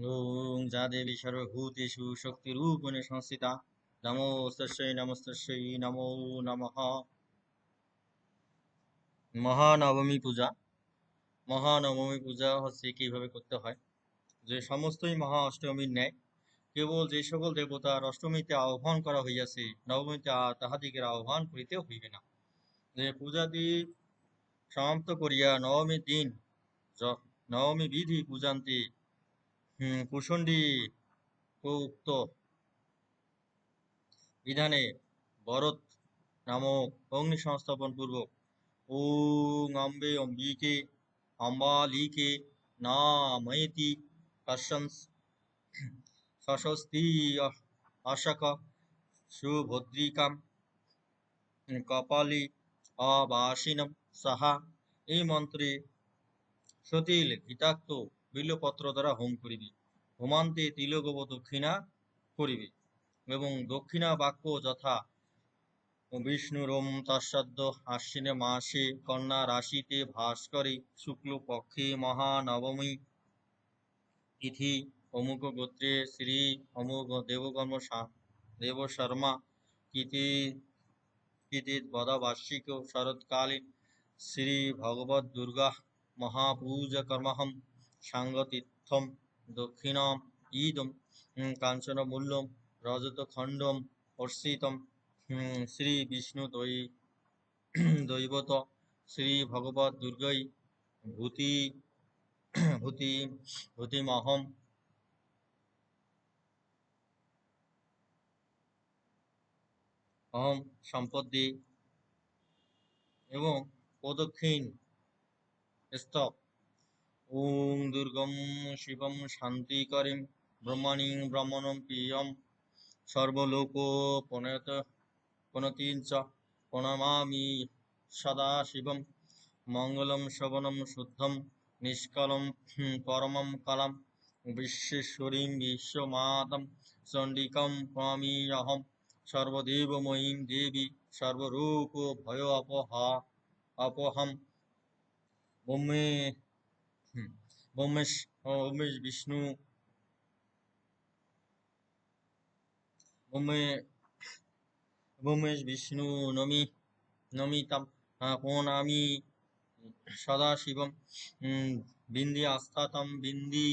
ওং যা দেবী সর্বভূতেষু শক্তিরূপণে সংস্থিতা। নমস্তস্যৈ নমস্তস্যৈ নমো নমঃ। মহানবমী পূজা। মহানবমী পূজা হচ্ছে কীভাবে করতে হয়? যে সমস্তই মহা অষ্টমীর ন্যায়, কেবল যে সকল দেবতার অষ্টমীতে আহ্বান করা হইয়াছে, নবমীতে তাহাদিগের আহ্বান করিতে হইবে না। যে পূজাদি সমাপ্ত করিয়া নবমীর দিন নবমী বিধি পূজান্তে হুম, কুশণ্ডী উক্ত বিধানে ভরত নামক অগ্নি সংস্থাপন পূর্বক ওং অম্বে অম্বিকে অম্বালিকে নাময়তি কশ্যন্স সশস্তি অশক সুভদ্রিকাম কপালি অবাসিনম সাহা। এই মন্ত্রে সতীল গীতাক্ত বিল্লপত্র দ্বারা হোম করিবে। হোমান্তে তিলগব দক্ষিণা করিবে এবং দক্ষিণা বাক্য যথা বিষ্ণুরম তৎসদ্য আশ্বিনে মাসে কন্যা রাশিতে ভাস্করে শুক্ল পক্ষে মহানবমী তিথি অমুক গোত্রে শ্রী অমুক দেবকর্ম দেব শর্মা কীতি কীতিত বদবার্ষিক শরৎকালীন শ্রী ভগবত দুর্গা মহাপূজা কর্মহম সাঙ্গতীর্থম দক্ষিণাম, ঈদম কাঞ্চন মূল্যম রজত খণ্ডম অর্ষিতম শ্রী বিষ্ণু দৈ, দৈবত, শ্রী ভগবত দুর্গৈ, ভূতি ভূতি, ভূতিমহম, অহম সম্পত্তি এবং প্রদক্ষিণ স্তব। ওং দুর্গম শিবম শান্তিকরিম ব্রহ্মণি ব্রহ্মণম প্রিয়ম সর্বলোক প্রণত প্রণতিং চ প্রণমামি সদা শিবম মঙ্গলম শবনম শুদ্ধম নিষ্কলম পরমম কলম বিশ্বেশ্বরীং বিশ্বমাতম চণ্ডিকম প্রণামিয়হম সর্বদেবময়ীং দেবী সর্বরূপ ভয় অপহা অপহম ব্রহ্মে হুম, ব্রহ্মেশ ব্রহ্মেশ বিষ্ণু। ব্রহ্মেশ বিষ্ণু নমি নমিতাম প্রণামি সদাশিবম বিন্দি আস্থাতম বিন্দি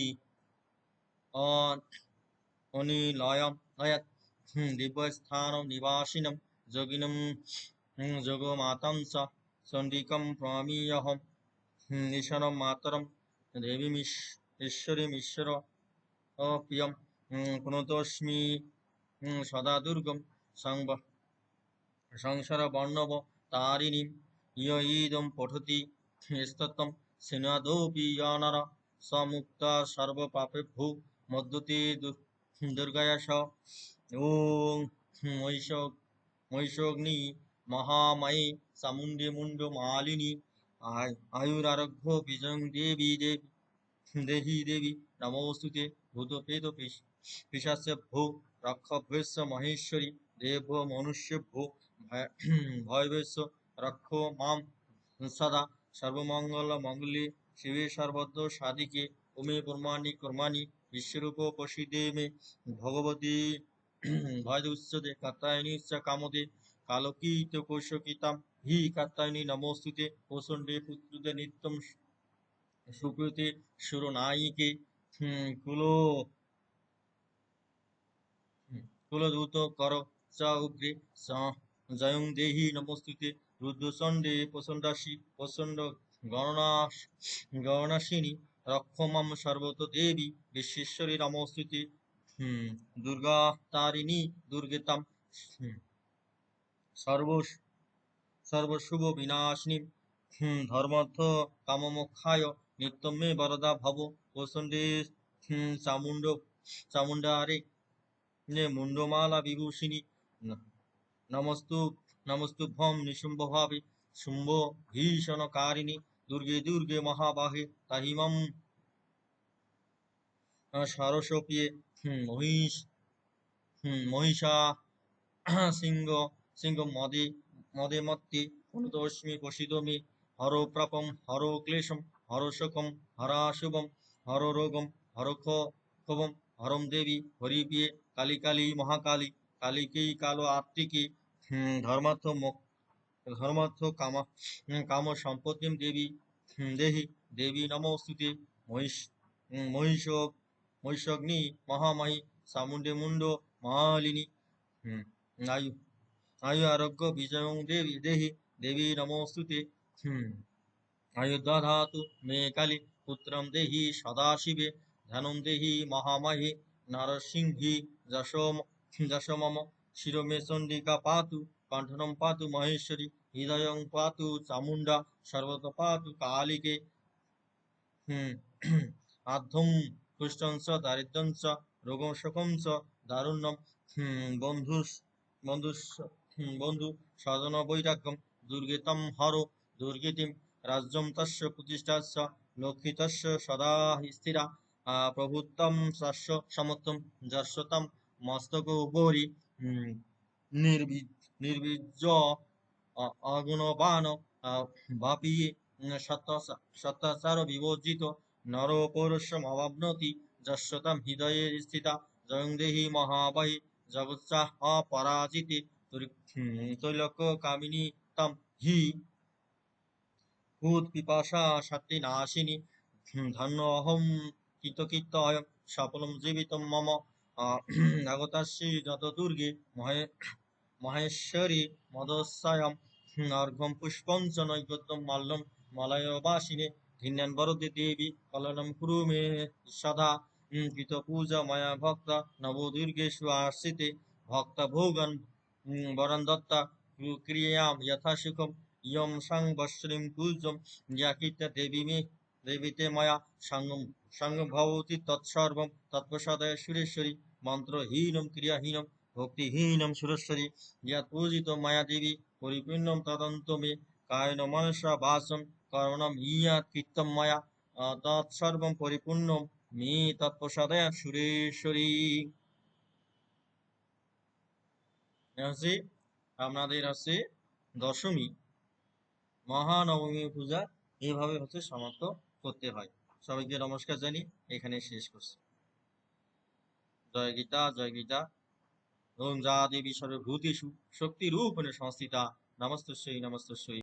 অনিলয়ম হুম, দিব্যস্থানম নিবাসিনম যোগিনম হুম, যোগমাতাং চ চণ্ডিকম প্রণামিয়হম হুম, ঈশানম মাতরম দেবীম ঈশ- ঈশ্বরীম ঈশ্বর প্রিয়ম পুনতস্মি সদা দুর্গম সংব সংসার বর্ণব তারিণী ইয় ইদম পঠতি স্ততম সিনাদোপি নর সমুক্ত সর্বপাপেভ্যো মদ্যতে দুর্গায়া স ওং মহিষ মহিষগ্নি মহাময়ী চামুণ্ডে মুণ্ড মালিনী বিজয়ং দেবী দেবী দেহি দেবী ভূত মহেশ্বরী দেব ভয়- ভয়বেশ্য রক্ষ মাম সদা সর্বমঙ্গল মঙ্গলে শিবে সর্বত্র সাধিকে ওমে পূর্মাণি কর্মাণি বিশ্বরূপ প্রসিদে মে ভগবতী ভয়দুচ্যতে কাত্তায়নী চ কামদে কালকীত কৌশকিতাম হি কাত্তায়নী নমোস্তুতে প্রচণ্ডে পুত্রুতে নিত্যম সুকৃতে সুরনায়িকে কুলো কুলদূত কর চ উগ্রে জয়ং দেহি নমস্তুতে রুদ্রচণ্ডে প্রচণ্ডাসী প্রচণ্ড গণনা গণনাশিনী রক্ষমাম সর্বত দেবী বিশ্বেশ্বরী নমস্তুতে দুর্গা তারিণী দুর্গেতাম সর্ব সর্বশুভ বিনাশিনী ধর্মার্থ কামমোক্ষায় নিত্যম মে বরদা ভব। হুম, চামুণ্ড চামুণ্ডারে মুন্ডমালা বিভূষিণী। ন- নমস্তু নমস্তুভ্যং নিশুম্ভভাবে শুম্ভ ভীষণকারিণী। দুর্গে দুর্গে মহাবাহে তাহিমম। সরস্বপ্রিয়ে হুম, মহিষ মহিষা সিংহ সিংহ মদে মদে মত্তে অনুতস্মি প্রসিদ মে হর প্রাপম, হর ক্লেশম, হর শোকম হরাশুভম হর রোগম, হর খ হরম দেবী হরিপিয়ে কালী কালী, মহাকালী কালীকেই কালো আত্মিকে ধর্মার্থ ধর্মার্থ কাম কাম সম্পত্তিম দেবী দেহি, দেবী নমস্তুতে, মহিষ মহিষ, মহিষগ্নি মহামায়ী চামুণ্ডে মুন্ড মহালিনী আয়ু আয়ু আরোগ্য বিজয়ং দেবী, দেহি, দেবী নমস্তুতে। হুম। আয়ুর্দধাতু মে কালী পুত্রম দেহি সদাশিবে ধ্যানম দেহি মহামহে নরসিংহি যশ যশ মম শিরো মে চণ্ডিকা পাতু, কণ্ঠনম পাতু মহেশ্বরী, হৃদয়ং পাতু চামুণ্ডা সর্বত পাতু কালিকে আধ্যম কুষ্ঠং চ দারিদ্র্যং চ রোগং শোকং চ দারুণ্যম হুম। বন্ধু বন্ধু স্বজন বৈরাগ্যম দুর্গেতম হর দুর্গতিম রাজ্যম তস্য প্রতিষ্ঠাস্য লক্ষিতস্য সদা স্থিরা প্রভুত্তম তস্য সমত্তম যশ্বতম মস্তক উপরি হুম, নির্বি নির্বীর্য অগুণবান আহ, বাপি সত্তা- সত্তাচার বিবর্জিত নর পৌরস্যম অবাবনতি যশ্বতম হৃদয়ে স্থিতা জয়ং দেহি মহাবাহী জগৎসাহ পরাজিতে তৈলক্য কামিনী তম হি। ভূত পিপাসা শান্তি নাশিনী। ধন্য অহম কৃতকীর্ত অয়ম সফলম জীবিতম মম। যত দুর্গে মহে মহেশ্বরী মদস্যায়ম। নৈবেদ্যম মাল্যম মলয়বাসিনে। ঘৃণ্যান বরদে দেবী কলনম কুরু মে সদা। কৃত পূজা ময়া ভক্ত নবো ভক্ত ভোগন বরণ ক্রিয়াম যথা সুখম ইয়ম সং বস্ত্রীম পূজম ইয়া কীর্ত্য দেবী মে, দেবীতে ময়া সঙ্গম ভবতি তৎসর্বম তৎপ্রসাদয় সুরেশ্বরী মন্ত্রহীনম ক্রিয়াহীনম ভক্তিহীনম সুরেশ্বরী ইয়াত পূজিত মায়া দেবী পরিপূর্ণম তদন্ত মে কায়ন মনসা বাসম ইয়াত কীর্তম মায়া তৎসর্বম পরিপূর্ণম মে তৎপ্রসাদয় সুরেশ্বরী। হচ্ছে আপনাদের হচ্ছে দশমী। মহানবমী পূজা এইভাবে হচ্ছে সমাপ্ত করতে হয়। সবাইকে নমস্কার জানি এখানে শেষ করছি। জয় গীতা জয় গীতা। ওম যা দেবী সর্বভূতিষু। শক্তিরূপেণ সংস্থিতা। নমস্তস্যৈ নমস্তস্যৈ